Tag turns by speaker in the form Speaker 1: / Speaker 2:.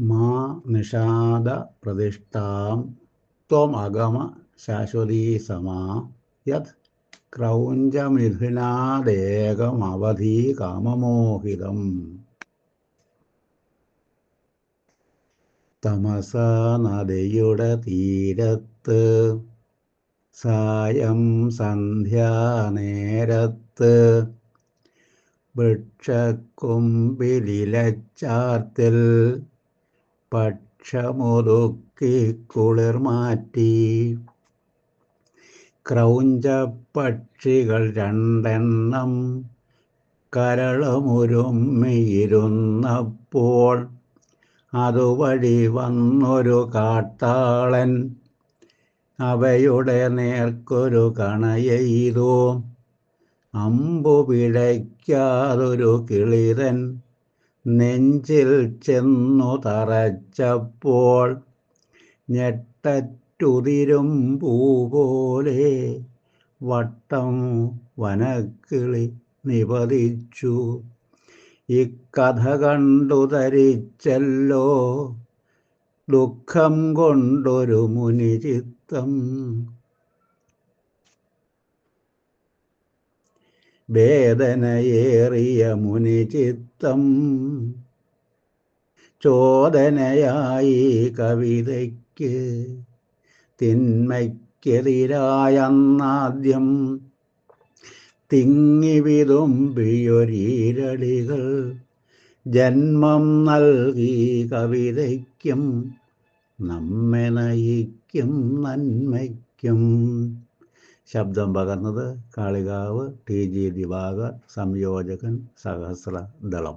Speaker 1: മാ നിഷാദ പ്രതിഷ്ഠാം ത്വം അഗമ ശാശ്വതീ സമാ യത് ക്രൗഞ്ചമിഥുനാദേകമവധി കാമമോഹിതം തമസ നദിയുടെ തീരത്ത് സായം സന്ധ്യാനേരത്ത് വൃക്ഷക്കൊമ്പിലിലച്ചാർത്തിൽ പക്ഷമുതുക്കി കുളിർ മാറ്റി. ക്രൗഞ്ച പക്ഷികൾ രണ്ടെണ്ണം കരളമുരുമ്മിയിരുന്നപ്പോൾ അതുവഴി വന്നൊരു കാട്ടാളൻ അവയുടെ നേർക്കൊരു കണയെയ്തു. അമ്പു പിഴയ്ക്കാതൊരു കിളിതൻ നെഞ്ചിൽ ചെന്നു തറച്ചപ്പോൾ ഞെട്ടറ്റുതിരും പൂപോലെ വട്ടം വനക്കിളി നിപതിച്ചു ഇക്കഥ കണ്ടു ധരിച്ചല്ലോ ദുഃഖം കൊണ്ടൊരു മുനിചിത്തം. വേദനയേറിയ മുനി ചിത്തം ചോദനയായി കവിതയ്ക്ക് തിന്മയ്ക്കെതിരായെന്നാദ്യം തിങ്ങി വിതുമ്പിയൊരീരടികൾ ജന്മം നൽകി കവിതയ്ക്കും നമ്മെ നയിക്കും നന്മയ്ക്കും. ശബ്ദം പകർന്നത് കാളികാവ് ടി ജി ദിവാകർ സംയോജകൻ സഹസ്ര ദളം